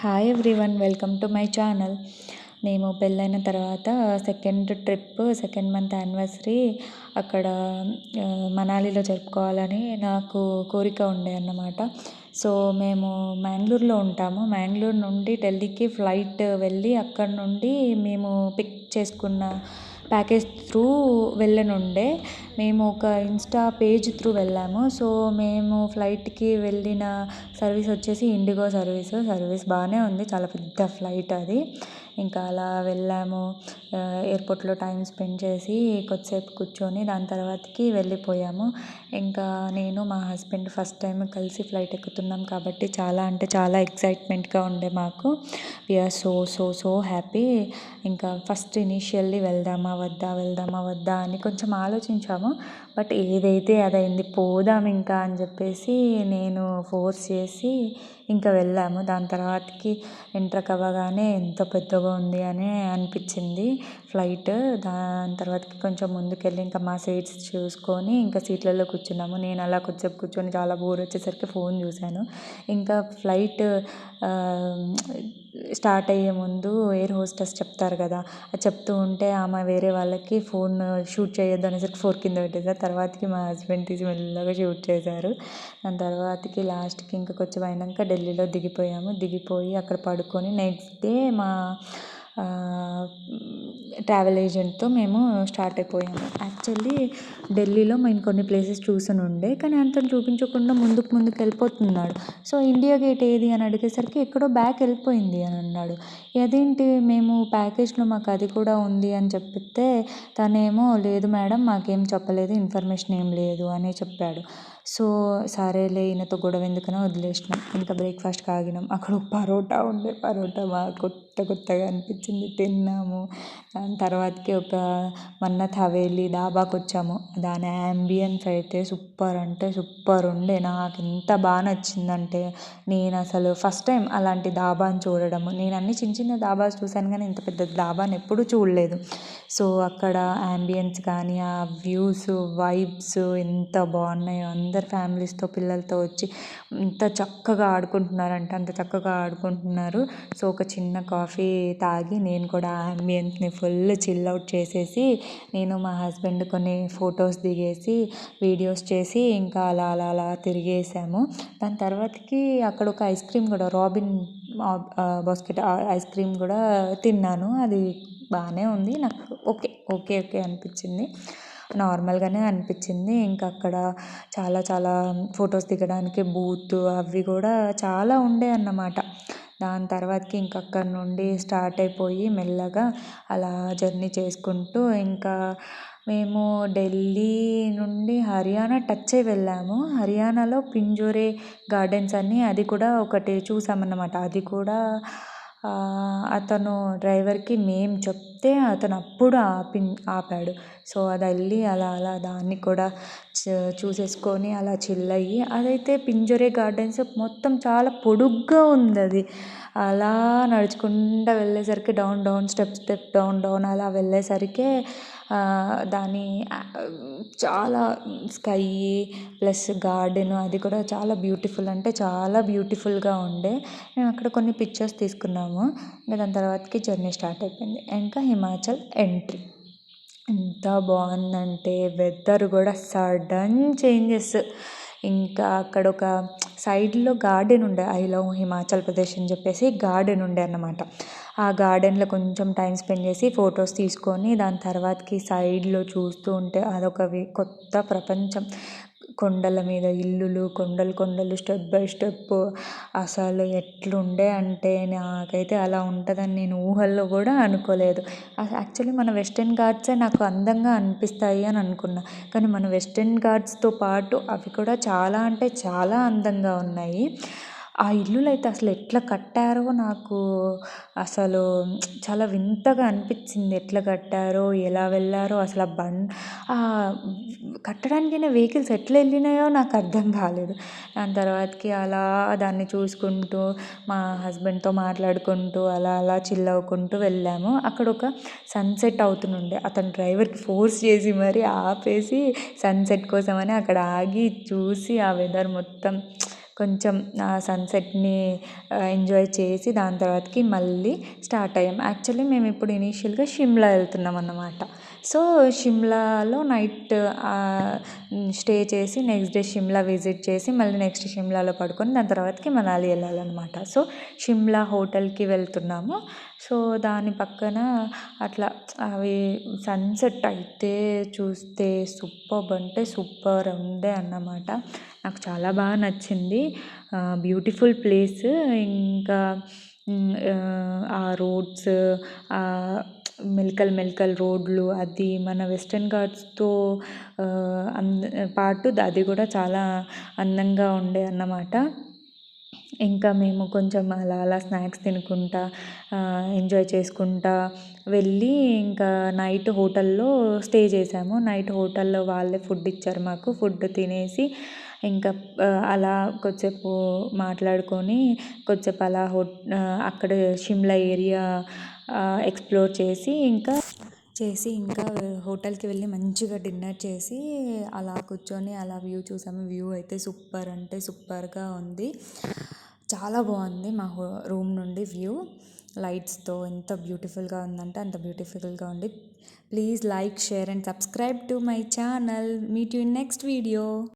Hi everyone welcome to my channel మేము పెళ్ళైన తర్వాత second trip second month anniversary అక్కడ మనాలిలో జరుపుకోవాలని నాకు కోరిక ఉండే అన్నమాట. సో మేము మ్యాంగ్లూర్లో ఉంటాము. మ్యాంగ్లూర్ నుండి ఢిల్లీకి ఫ్లైట్ వెళ్ళి అక్కడ నుండి మేము పిక్ చేసుకున్న ప్యాకేజ్ త్రూ వెళ్ళనుండే. మేము ఒక ఇన్స్టా పేజ్ త్రూ వెళ్ళాము. సో మేము ఫ్లైట్కి వెళ్ళిన సర్వీస్ వచ్చేసి ఇండిగో సర్వీస్. సర్వీస్ బాగానే ఉంది. చాలా పెద్ద ఫ్లైట్ అది. ఇంకా అలా వెళ్ళాము. ఎయిర్పోర్ట్లో టైం స్పెండ్ చేసి కొద్దిసేపు కూర్చొని దాని తర్వాతకి వెళ్ళిపోయాము. ఇంకా నేను మా హస్బెండ్ ఫస్ట్ టైం కలిసి ఫ్లైట్ ఎక్కుతున్నాం కాబట్టి చాలా అంటే చాలా ఎక్సైట్మెంట్గా ఉండే మాకు. We are so so so happy ఇంకా ఫస్ట్ ఇనీషియల్లీ వెళ్దామా వద్దా వెళ్దామా వద్దా అని కొంచెం ఆలోచించాము. బట్ ఏదైతే అదైంది పోదాం ఇంకా అని చెప్పేసి నేను ఫోర్స్ చేసి ఇంకా వెళ్ళాము. దాని తర్వాతకి ఎంటర్ అవ్వగానే ఎంత పెద్దగా ఉంది అని అనిపించింది ఫ్లైట్. దాని తర్వాతకి కొంచెం ముందుకెళ్ళి ఇంకా మా సీట్స్ చూసుకొని ఇంకా సీట్లలో కూర్చున్నాము. నేను అలా కొంచెం కూర్చొని చాలా బోర్ వచ్చేసరికి ఫోన్ చూశాను. ఇంకా ఫ్లైట్ స్టార్ట్ అయ్యే ముందు ఎయిర్ హోస్టెస్ చెప్తారు కదా అది చెప్తూ ఉంటే ఆమె వేరే వాళ్ళకి ఫోన్ షూట్ చేయొద్దు అనేసరికి ఫోర్ కింద పెట్టేసారు తర్వాతకి మా హస్బెండ్ తీసి మెల్లగా షూట్ చేశారు. దాని తర్వాతకి లాస్ట్కి ఇంకా కొంచెం అయినాక ఢిల్లీలో దిగిపోయాము. దిగిపోయి అక్కడ పడుకొని నెక్స్ట్ డే మా ట్రావెల్ ఏజెంట్తో మేము స్టార్ట్ అయిపోయాము. యాక్చువల్లీ ఢిల్లీలో మేము కొన్ని ప్లేసెస్ చూసాను ఉండే కానీ అంత చూపించకుండా ముందుకు ముందుకు వెళ్ళిపోతున్నాడు. సో ఇండియా గేట్ ఏది అని అడిగేసరికి ఎక్కడో బ్యాక్ వెళ్ళిపోయింది అని అన్నాడు. అదేంటి? మేము ప్యాకేజ్లో మాకు అది కూడా ఉంది అని చెప్పితే తనేమో లేదు మేడం మాకేం చెప్పలేదు ఇన్ఫర్మేషన్ ఏం లేదు అని చెప్పాడు. సో సరేలే ఈయనతో గొడవ ఎందుకనో వదిలేసినాం. ఇంకా బ్రేక్ఫాస్ట్కి ఆగినాం అక్కడ ఒక పరోటా ఉండే. పరోటా బాగా కొత్త కొత్తగా అనిపించింది. తిన్నాము. దాని తర్వాతకి ఒక మన్నత్ హవేలీ డాబాకి వచ్చాము. దాని యాంబియన్స్ అయితే సూపర్ అంటే సూపర్ ఉండే. నాకు ఎంత బాగా నచ్చిందంటే నేను అసలు ఫస్ట్ టైం అలాంటి డాబాని చూడడము. నేను అన్ని చిన్న చిన్న డాబాస్ చూశాను కానీ ఇంత పెద్ద డాబాని ఎప్పుడూ చూడలేదు. సో అక్కడ యాంబియన్స్ కానీ ఆ వ్యూస్ వైబ్స్ ఎంత బాగున్నాయో అందరు ఫ్యామిలీస్తో పిల్లలతో వచ్చి ఎంత చక్కగా ఆడుకుంటున్నారంటే అంత చక్కగా ఆడుకుంటున్నారు. సో ఒక చిన్న కాఫీ తాగి నేను కూడా ఆంబియన్స్ని ఫుల్ చిల్ అవుట్ చేసేసి నేను మా హస్బెండ్ కొన్ని ఫొటోస్ దిగేసి వీడియోస్ చేసి ఇంకా అలా అలా అలా తిరిగేసాము. దాని తర్వాతకి అక్కడ ఒక ఐస్ క్రీమ్ కూడా రాబిన్ బాస్కెట్ ఐస్ క్రీమ్ కూడా తిన్నాను. అది బాగానే ఉంది. నాకు ఓకే ఓకే ఓకే అనిపించింది. నార్మల్గానే అనిపించింది. ఇంకా అక్కడ చాలా చాలా ఫొటోస్ దిగడానికి బూత్ అవి కూడా చాలా ఉండే అన్నమాట. దాని తర్వాతకి ఇంక అక్కడ నుండి స్టార్ట్ అయిపోయి మెల్లగా అలా జర్నీ చేసుకుంటూ ఇంకా మేము ఢిల్లీ నుండి హర్యానా టచ్ అయి వెళ్ళాము. హర్యానాలో పింజోరే గార్డెన్స్ అని అది కూడా ఒకటి చూసామన్నమాట. అది కూడా అతను డ్రైవర్కి మేము చెప్తే అతను అప్పుడు ఆపి ఆపాడు. సో అది వెళ్ళి అలా అలా దాన్ని కూడా చూసేసుకొని అలా చిల్ అయ్యి అదైతే పింజరే గార్డెన్స్ మొత్తం చాలా పొడుగ్గా ఉంది అది అలా నడుచుకుంటూ వెళ్ళేసరికి down down step step down down అలా వెళ్ళేసరికి దాని చాలా స్కై ప్లస్ గార్డెన్ అది కూడా చాలా బ్యూటిఫుల్ అంటే చాలా బ్యూటిఫుల్గా ఉండే. మేము అక్కడ కొన్ని పిక్చర్స్ తీసుకున్నాము. ఇంకా దాని తర్వాతకి జర్నీ స్టార్ట్ అయిపోయింది. ఇంకా హిమాచల్ ఎంట్రీ. ఎంత బాగుందంటే వెదర్ కూడా సడన్ చేంజెస్. ఇంకా అక్కడ ఒక సైడ్లో గార్డెన్ ఉండే ఐ లవ్ హిమాచల్ ప్రదేశ్ అని చెప్పేసి గార్డెన్ ఉండే అన్నమాట. ఆ గార్డెన్లో కొంచెం టైం స్పెండ్ చేసి ఫొటోస్ తీసుకొని దాని తర్వాతకి సైడ్లో చూస్తూ ఉంటే అదొక కొత్త ప్రపంచం. కొండల మీద ఇల్లులు కొండలు కొండలు స్టెప్ బై స్టెప్ అసలు ఎట్లుండే అంటే నాకైతే అలా ఉంటుందని నేను ఊహల్లో కూడా అనుకోలేదు. యాక్చువల్లీ మన వెస్ట్రన్ ఘాట్సే నాకు అందంగా అనిపిస్తాయి అని అనుకున్నా. కానీ మన వెస్ట్రన్ ఘాట్స్తో పాటు అవి కూడా చాలా అంటే చాలా అందంగా ఉన్నాయి. ఆ ఇల్లులు అయితే అసలు ఎట్లా కట్టారో నాకు అసలు చాలా వింతగా అనిపించింది ఎట్లా కట్టారో ఎలా వెళ్ళారో అసలు ఆ బం కట్టడానికైనా వెహికల్స్ ఎట్లా వెళ్ళినాయో నాకు అర్థం కాలేదు. దాని తర్వాతకి అలా దాన్ని చూసుకుంటూ మా హస్బెండ్తో మాట్లాడుకుంటూ అలా అలా చిల్ అవ్వుకుంటూ వెళ్ళాము. అక్కడ ఒక సన్సెట్ అవుతుండే. అతను డ్రైవర్కి ఫోర్స్ చేసి మరి ఆపేసి సన్సెట్ కోసమని అక్కడ ఆగి చూసి ఆ వెదర్ మొత్తం కొంచెం సన్సెట్ని ఎంజాయ్ చేసి దాని తర్వాతకి మళ్ళీ స్టార్ట్ అయ్యాం. యాక్చువల్లీ మేము ఇప్పుడు ఇనీషియల్గా షిమ్లా వెళ్తున్నాం అన్నమాట. సో షిమ్లాలో నైట్ స్టే చేసి నెక్స్ట్ డే షిమ్లా విజిట్ చేసి మళ్ళీ నెక్స్ట్ షిమ్లాలో పడుకొని దాని తర్వాతకి మనాలి వెళ్ళాలన్నమాట. సో షిమ్లా హోటల్కి వెళ్తున్నాము. సో దాని పక్కన అట్లా అవి సన్సెట్ అయితే చూస్తే సూపర్ అంటే సూపర్ ఉండే అన్నమాట. నాకు చాలా బాగా నచ్చింది. Beautiful place. ఇంకా ఆ రోడ్స్ మెలికల్ మెలికల్ రోడ్లు అది మన వెస్ట్రన్ ఘాట్స్తో పాటు అది కూడా చాలా అందంగా ఉండే అన్నమాట. ఇంకా మేము కొంచెం అలా అలా స్నాక్స్ తినుకుంటా ఎంజాయ్ చేసుకుంటా వెళ్ళి ఇంకా నైట్ హోటల్లో స్టే చేసాము. నైట్ హోటల్లో వాళ్ళే ఫుడ్ ఇచ్చారు మాకు. ఫుడ్ తినేసి ఇంకా అలా కొద్దిసేపు మాట్లాడుకొని కొద్దిసేపు అలా హో అక్కడ షిమ్లా ఏరియా ఎక్స్ప్లోర్ చేసి ఇంకా చేసి ఇంకా హోటల్కి వెళ్ళి మంచిగా డిన్నర్ చేసి అలా కూర్చొని అలా వ్యూ చూసాము. వ్యూ అయితే సూపర్ అంటే సూపర్గా ఉంది. చాలా బాగుంది మా హో రూమ్ నుండి వ్యూ. లైట్స్తో ఎంత బ్యూటిఫుల్గా ఉందంటే అంత బ్యూటిఫుల్గా ఉంది. Please like share and subscribe to my channel. Meet you in next video.